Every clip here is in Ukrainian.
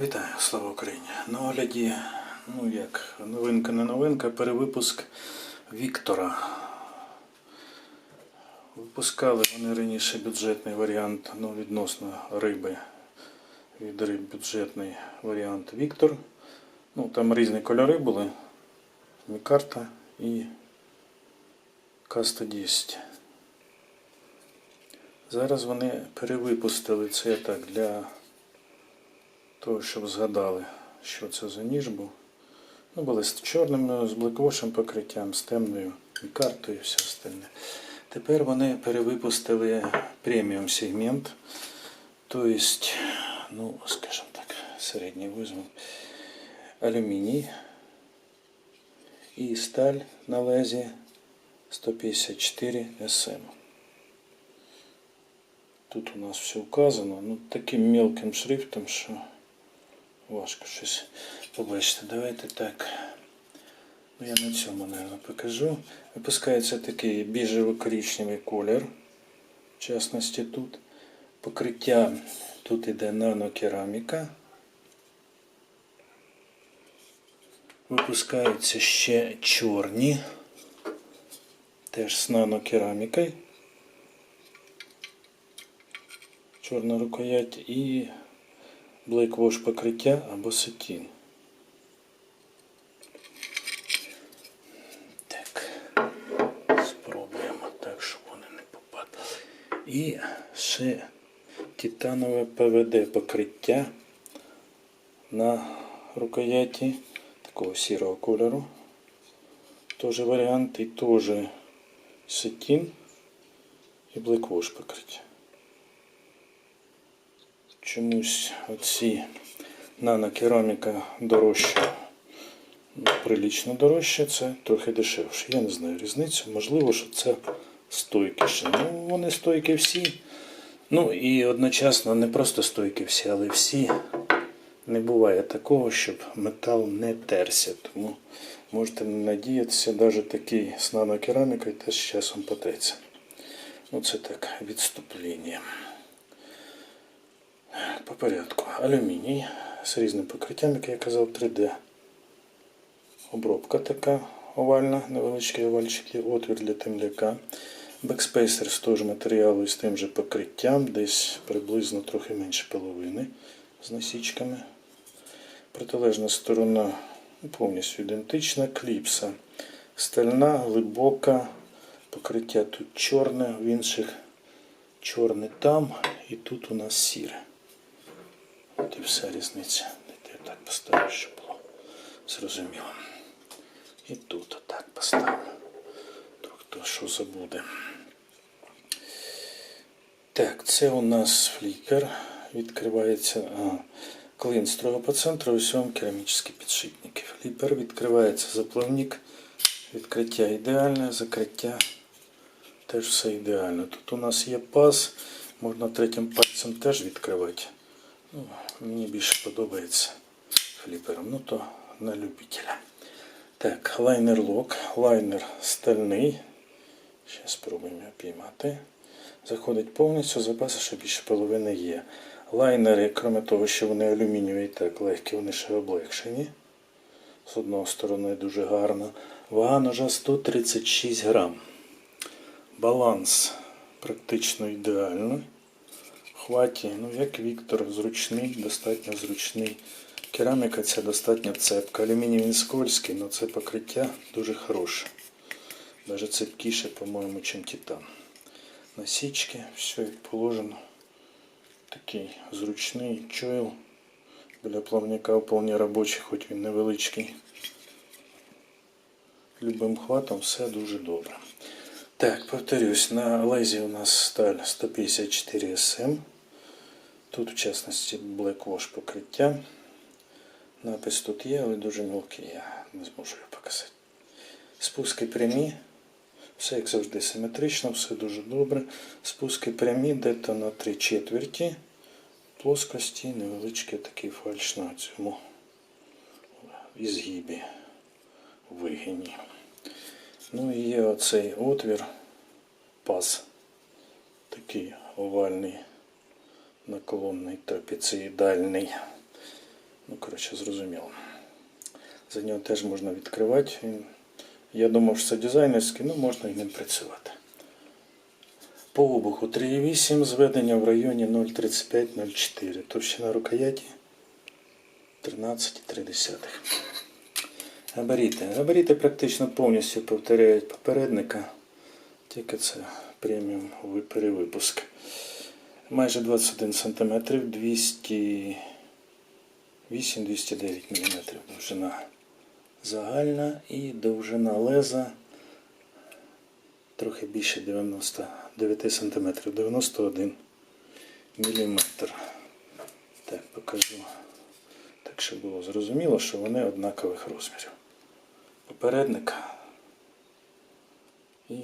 Вітаю, слава Україні! На огляді, ну як, новинка не новинка, перевипуск Віктора. Випускали вони раніше бюджетний варіант, ну відносно риби. Від риб бюджетний варіант Віктор. Ну, там різні кольори були. Мікарта і К-110. Зараз вони перевипустили це так для того, щоб згадали, що це за ніж був. Ну, були з чорним, з блеквошим покриттям, з темною і картою все остальне. Тепер вони перевипустили преміум сегмент, тобто, ну, скажімо так, середній візьму, алюміній і сталь на лезі 154 SM. Тут у нас все указано, ну таким мелким шрифтом, що важко щось побачити. Давайте так. Ну, я на цьому, наверное, покажу. Випускається такий біжево-коричневий колір. В частності тут. Покриття тут іде нанокераміка. Випускаються ще чорні. Теж з нанокерамікою. Чорна рукоять і Wash покриття або сатін. Так, спробуємо так, щоб вони не попадали. І ще титанове ПВД покриття на рукояті такого сірого кольору. Тоже варіант і теж сатін і Black покриття чомусь оці нанокераміка дорожча, ну, прилічно дорожча, це трохи дешевше. Я не знаю різницю. Можливо, що це стойки ще. Ну, вони стойки всі. Ну і одночасно не просто стойки всі, але всі. Не буває такого, щоб метал не терся. Тому можете не надіятися, навіть такий з нанокерамікою теж з часом потеться. Ну це так, відступлення. По порядку. Алюміній з різним покриттям, як я казав, 3D. Обробка така овальна, невеличкий овальчик, отвір для темляка. Бекспейсер з того ж матеріалу і з тим же покриттям, десь приблизно трохи менше половини з насічками. Протилежна сторона повністю ідентична. Кліпса. Стальна, глибока, покриття тут чорне, в інших чорне там і тут у нас сіре. От і вся різниця. Я так поставлю, щоб було зрозуміло. І тут отак поставлю. То хто що забуде. Так, це у нас флікер. Відкривається клин строго по центру, ось вам керамічні підшипники. Фліпер відкривається заплавник. Відкриття ідеальне, закриття теж все ідеально. Тут у нас є паз, можна третім пальцем теж відкривати. Мені більше подобається фліпером. Ну то на любителя. Так, лайнер лок. Лайнер стальний. Зараз спробуємо його піймати. Заходить повністю, запаси ще більше половини є. Лайнери, крім того, що вони алюмінієві і так легкі, вони ще облегшені. З одної сторони дуже гарно. Вага ножа 136 грам. Баланс практично ідеальний хваті, ну як Віктор, зручний, достатньо зручний. Кераміка ця достатньо цепка. Алюміній він скользький, але це покриття дуже хороше. Навіть цепкіше, по-моєму, ніж титан. Насічки, все як положено. Такий зручний чойл. Для плавника вполне робочий, хоч він невеличкий. Любим хватом все дуже добре. Так, повторюсь, на лезі у нас сталь 154 SM. Тут, в частності, Black Wash покриття. Напис тут є, але дуже мілкий, я не зможу його показати. Спуски прямі. Все, як завжди, симетрично, все дуже добре. Спуски прямі, де-то на 3 четверті. Плоскості, невеличкий такий фальш на цьому ізгибі, вигині. Ну і є оцей отвір, паз, такий овальний, наклонний, трапеціїдальний. Ну, коротше, зрозуміло. За нього теж можна відкривати. Я думав, що це дизайнерський, ну можна і ним працювати. По обуху 3,8, зведення в районі 0,35-0,4. Товщина рукояті 13,3. Габаріти. Габаріти практично повністю повторяють попередника, тільки це преміум перевипуск. Майже 21 см, 208-209 мм довжина загальна і довжина леза трохи більше 99 см, 91 мм. Так, покажу. Так, щоб було зрозуміло, що вони однакових розмірів. Попередника і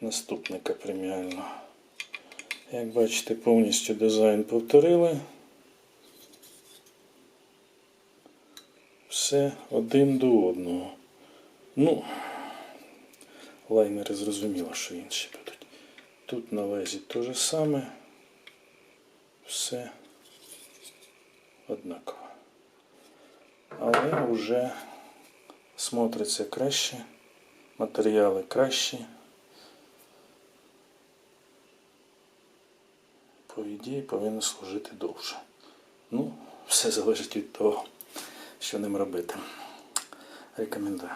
наступника преміального. Як бачите, повністю дизайн повторили. Все один до одного. Ну, лайнери зрозуміло, що інші будуть. Тут на лезі те же саме. Все однаково. Але вже смотриться краще, матеріали кращі. По ідеї повинно служити довше. Ну, все залежить від того, що ним робити. Рекомендую.